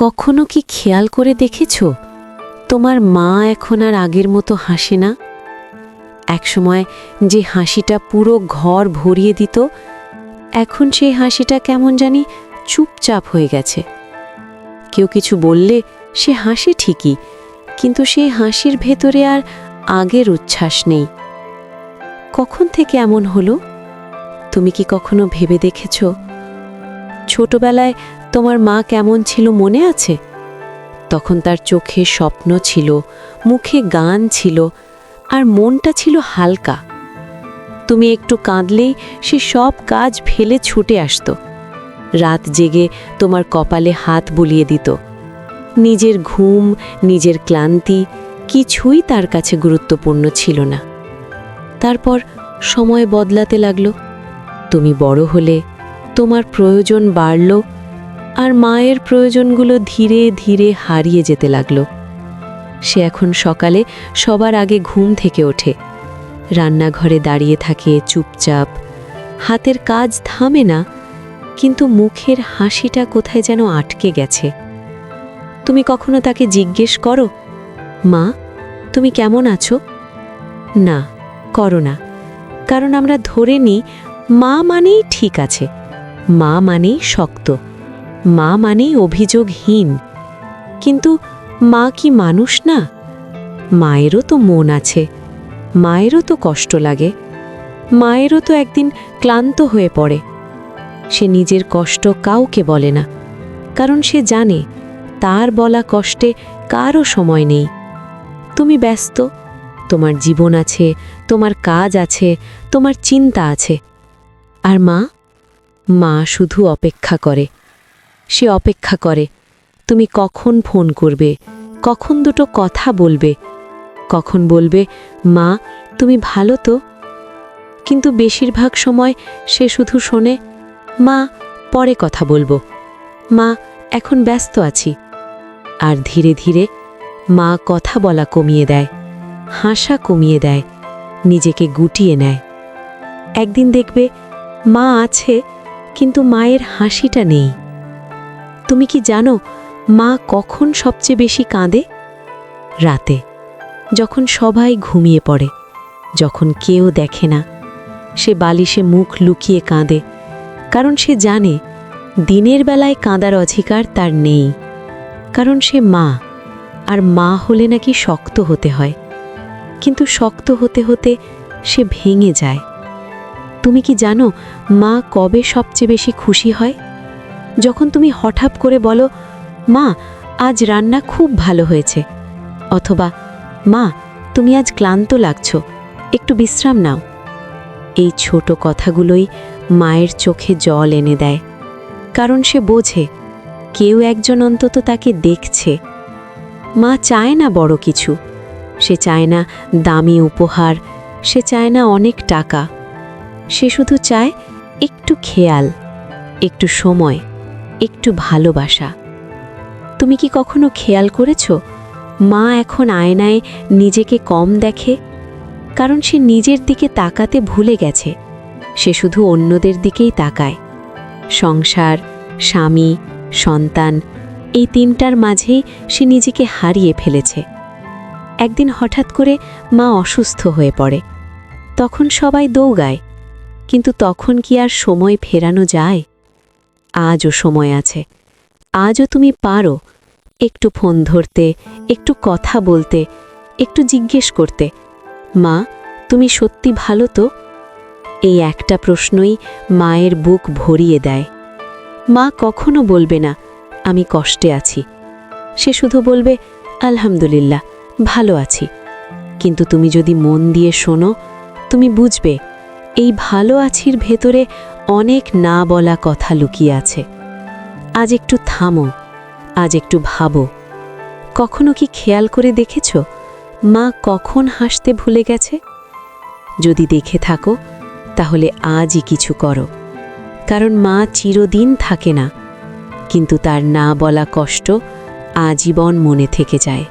কখনো কি খেয়াল করে দেখেছ? তোমার মা এখন আর আগের মতো হাসে না? একসময় যে হাসিটা পুরো ঘর ভরিয়ে দিত, এখন সেই হাসিটা কেমন জানি চুপচাপ হয়ে গেছে। কেউ কিছু বললে সে হাসে ঠিকই, কিন্তু সেই হাসির ভেতরে আর আগের উচ্ছ্বাস নেই। কখন থেকে এমন হলো? তুমি কি কখনো ভেবে দেখেছ? ছোটবেলায় তোমার মা কেমন ছিল মনে আছে? তখন তার চোখে স্বপ্ন ছিল, মুখে গান ছিল, আর মনটা ছিল হালকা। তুমি একটু কাঁদলেই সে সব কাজ ফেলে ছুটে আসত। রাত জেগে তোমার কপালে হাত বুলিয়ে দিত। নিজের ঘুম, নিজের ক্লান্তি কিছুই তার কাছে গুরুত্বপূর্ণ ছিল না। তারপর সময় বদলাতে লাগল। তুমি বড় হলে তোমার প্রয়োজন বাড়ল আর মায়ের প্রয়োজনগুলো ধীরে ধীরে হারিয়ে যেতে লাগল। সে এখন সকালে সবার আগে ঘুম থেকে ওঠে। রান্নাঘরে দাঁড়িয়ে থাকে চুপচাপ। হাতের কাজ থামে না, কিন্তু মুখের হাসিটা কোথায় যেন আটকে গেছে। তুমি কখনো তাকে জিজ্ঞেস করো, মা, তুমি কেমন আছো? না, করো না। কারণ আমরা ধরে নিই মা মানেই ঠিক আছে। মা মানেই শক্ত। মা মানেই অভিযোগহীন। কিন্তু মা কি মানুষ না? মায়েরও তো মন আছে। মায়েরও তো কষ্ট লাগে। মায়েরও তো একদিন ক্লান্ত হয়ে পড়ে। সে নিজের কষ্ট কাউকে বলে না। কারণ সে জানে, তার বলা কষ্টে কারও সময় নেই। তুমি ব্যস্ত। তোমার জীবন আছে, তোমার কাজ আছে, তোমার চিন্তা আছে। আর মা? মা শুধু অপেক্ষা করে। সে অপেক্ষা করে, তুমি কখন ফোন করবে? কখন দুটো কথা বলবে? কখন বলবে, মা, তুমি ভালো তো? কিন্তু বেশিরভাগ সময় সে শুধু শোনে, মা, পরে কথা বলব। মা, এখন ব্যস্ত আছি আর ধীরে ধীরে, মা, কথা বলা কমিয়ে দেয়, হাসা কমিয়ে দেয়, নিজেকে গুটিয়ে নেয় একদিন দেখবে, মা আছে, কিন্তু মায়ের হাসিটা নেই। তুমি কি জানো মা কখন সবচেয়ে বেশি কাঁদে? রাতে, যখন সবাই ঘুমিয়ে পড়ে, যখন কেউ দেখে না, সে বালিশে মুখ লুকিয়ে কাঁদে, কারণ সে জানে দিনের বেলায় কাঁদার অধিকার তার নেই, কারণ সে মা, আর মা হলে নাকি শক্ত হতে হয়, কিন্তু শক্ত হতে হতে সে ভেঙে যায়। তুমি কি জানো মা কবে সবচেয়ে বেশি খুশি হয়? যখন তুমি হঠাৎ করে বলো, মা, আজ রান্না খুব ভালো হয়েছে, অথবা, মা, তুমি আজ ক্লান্ত লাগছ, একটু বিশ্রাম নাও। এই ছোট কথাগুলোই মায়ের চোখে জল এনে দেয়, কারণ সে বোঝে, কেউ একজন অন্তত তাকে দেখছে। মা চায় না বড় কিছু, সে চায় না দামি উপহার, সে চায় না অনেক টাকা, সে শুধু চায় একটু খেয়াল, একটু সময়। একটু ভালোবাসা। তুমি কি কখনো খেয়াল করেছ, মা এখন আয়নায় নিজেকে কম দেখে? কারণ সে নিজের দিকে তাকাতে ভুলে গেছে। সে শুধু অন্যদের দিকেই তাকায়। সংসার, স্বামী, সন্তান, এই তিনটার মাঝেই সে নিজেকে হারিয়ে ফেলেছে। একদিন হঠাৎ করে মা অসুস্থ হয়ে পড়ে। তখন সবাই দৌগায় কিন্তু তখন কি আর সময় ফেরানো যায়? আজও সময় আছে। আজও তুমি পারো একটু ফোন ধরতে, একটু কথা বলতে, একটু জিজ্ঞেস করতে। মা, তুমি সত্যি ভালো তো? এই একটা প্রশ্নই মায়ের বুক ভরিয়ে দেয়। মা কখনো বলবে না, আমি কষ্টে আছি। সে শুধু বলবে, আলহামদুলিল্লাহ, ভালো আছি। কিন্তু তুমি যদি মন দিয়ে শোনো, তুমি বুঝবে এই ভালো আছির ভেতরে অনেক না বলা কথা লুকিয়ে আছে। আজ একটু থামো, আজ একটু ভাবো। কখনো কি খেয়াল করে দেখেছ? মা কখন হাসতে ভুলে গেছে? যদি দেখে থাকো, তাহলে আজই কিছু করো। কারণ মা চিরদিন থাকে না, কিন্তু তার না বলা কষ্ট আজীবন মনে থেকে যায়।